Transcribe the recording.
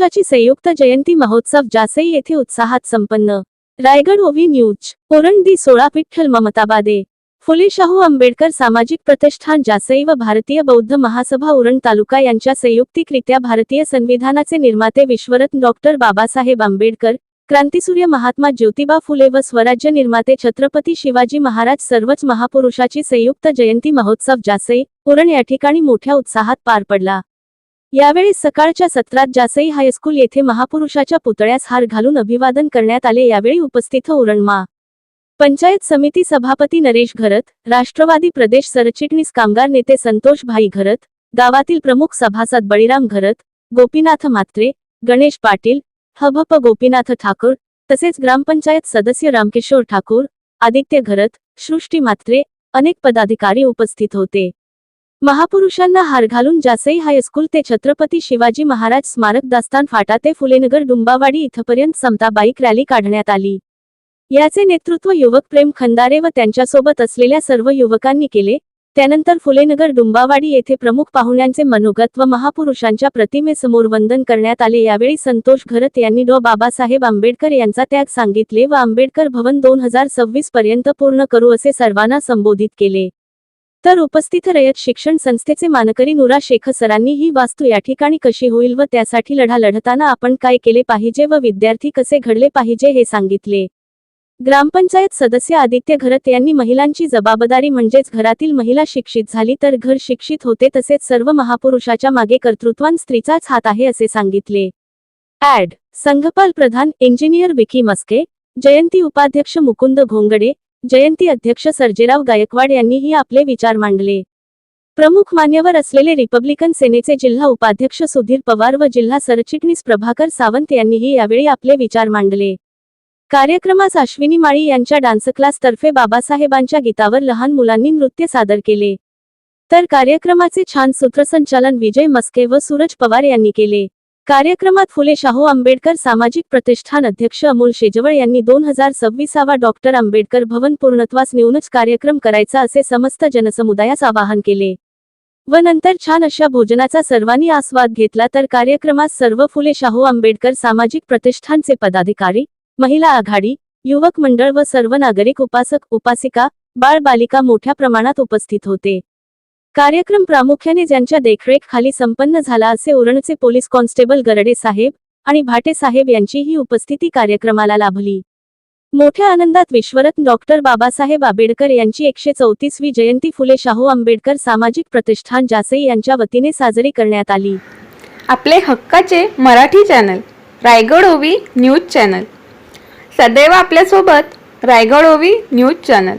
महापुरुषाची संयुक्त जयंती महोत्सव जासई येथे उत्साहात संपन्न. रायगड ओव्ही न्यूज ओरंडी सोळा विठ्ठल ममताबादे. फुले शाहू आंबेडकर सामाजिक प्रतिष्ठान जासई व भारतीय बौद्ध महासभा उरण तालुका यांच्या संयुक्तिकरित्या भारतीय संविधानाचे निर्माते विश्वरत्न डॉक्टर बाबासाहेब आंबेडकर क्रांतिसूर्य महात्मा ज्योतिबा फुले व स्वराज्य निर्माते छत्रपती शिवाजी महाराज सर्वच महापुरुषाची संयुक्त जयंती महोत्सव जासई उरण या ठिकाणी मोठ्या उत्साहात पार पडला. यावेळी सकाळच्या सत्रात जासई हायस्कूल येथे महापुरुषाच्या पुतळ्यास हार घालून अभिवादन करण्यात आले. यावेळी उपस्थित उरणमा पंचायत समिती सभापती नरेश घरत राष्ट्रवादी प्रदेश सरचिटणीस कामगार नेते संतोष भाई घरत गावातील प्रमुख सभासद बळीराम घरत गोपीनाथ म्हात्रे गणेश पाटील हभप गोपीनाथ ठाकूर तसेच ग्रामपंचायत सदस्य रामकिशोर ठाकूर आदित्य घरत सृष्टी म्हात्रे अनेक पदाधिकारी उपस्थित होते. महापुरुषांना हार घालून जासई हायस्कूल ते छत्रपती शिवाजी महाराज स्मारक दास्तान फाटा ते फुलेनगर डुंबावाडी इथपर्यंत समता बाईक रॅली काढण्यात आली. याचे नेतृत्व युवक प्रेम खंदारे व त्यांच्यासोबत असलेल्या सर्व युवकांनी केले. त्यानंतर फुलेनगर डुंबावाडी येथे प्रमुख पाहुण्यांचे मनोगत व महापुरुषांच्या प्रतिमेसमोर वंदन करण्यात आले. यावेळी संतोष घरत यांनी डॉ. बाबासाहेब आंबेडकर यांचा त्याग सांगितले व आंबेडकर भवन दोन हजार सव्वीस पर्यंत पूर्ण करू असे सर्वांना संबोधित केले. तर उपस्थित रयत शिक्षण संस्थेचे मानकरी नुरा शेख सरांनी ही वास्तू या ठिकाणी कशी होईल व त्यासाठी लढा लढताना आपण काय केले पाहिजे व विद्यार्थी कसे घडले पाहिजे हे सांगितले. ग्रामपंचायत सदस्य आदित्य घरत यांनी महिलांची जबाबदारी म्हणजेच घरातील महिला शिक्षित झाली तर घर शिक्षित होते तसेच सर्व महापुरुषाच्या मागे कर्तृत्वान स्त्रीचाच हात आहे असे सांगितले. ऍड संघपाल प्रधान इंजिनियर विकी मस्के जयंती उपाध्यक्ष मुकुंद घोंगडे जयंती अध्यक्ष सर्जेराव गायकवाड यांनीही आपले विचार मांडले. प्रमुख मान्यवर असलेले रिपब्लिकन सेनेचे जिल्हा उपाध्यक्ष सुधीर पवार व जिल्हा सरचिटणीस प्रभाकर सावंत यांनीही यावेळी आपले विचार मांडले. कार्यक्रमास अश्विनी माळी यांच्या डान्स क्लासतर्फे बाबासाहेबांच्या गीतावर लहान मुलांनी नृत्य सादर केले. तर कार्यक्रमाचे छान सूत्रसंचालन विजय मस्के व सूरज पवार यांनी केले. कार्यक्रमात फुले शाहू आंबेडकर सामाजिक प्रतिष्ठान अध्यक्ष अमोल शेजवळ यांनी दोन हजार सव्वीसावा डॉक्टर आंबेडकर भवन पूर्णत्वास नेऊनच कार्यक्रम करायचा असे समस्त जनसमुदायास आवाहन केले. व नंतर छान अशा भोजनाचा सर्वांनी आस्वाद घेतला तर कार्यक्रमात सर्व फुले शाहू आंबेडकर सामाजिक प्रतिष्ठानचे पदाधिकारी महिला आघाडी युवक मंडळ व सर्व नागरिक उपासक उपासिका बाळ बालिका मोठ्या प्रमाणात उपस्थित होते. कार्यक्रम प्रामुख्याने ज्यांच्या देखरेखखाली संपन्न झाला असे उरणचे पोलीस कॉन्स्टेबल गरडे साहेब आणि भाटे साहेब यांचीही उपस्थिती कार्यक्रमाला लाभली. मोठ्या आनंदात विश्वरत्न डॉक्टर बाबासाहेब आंबेडकर यांची एकशे चौतीसवी जयंती फुले शाहू आंबेडकर सामाजिक प्रतिष्ठान जासई यांच्या वतीने साजरी करण्यात आली. आपले हक्काचे मराठी चॅनल रायगड ओवी न्यूज चॅनल. सदैव आपल्यासोबत रायगड ओवी न्यूज चॅनल.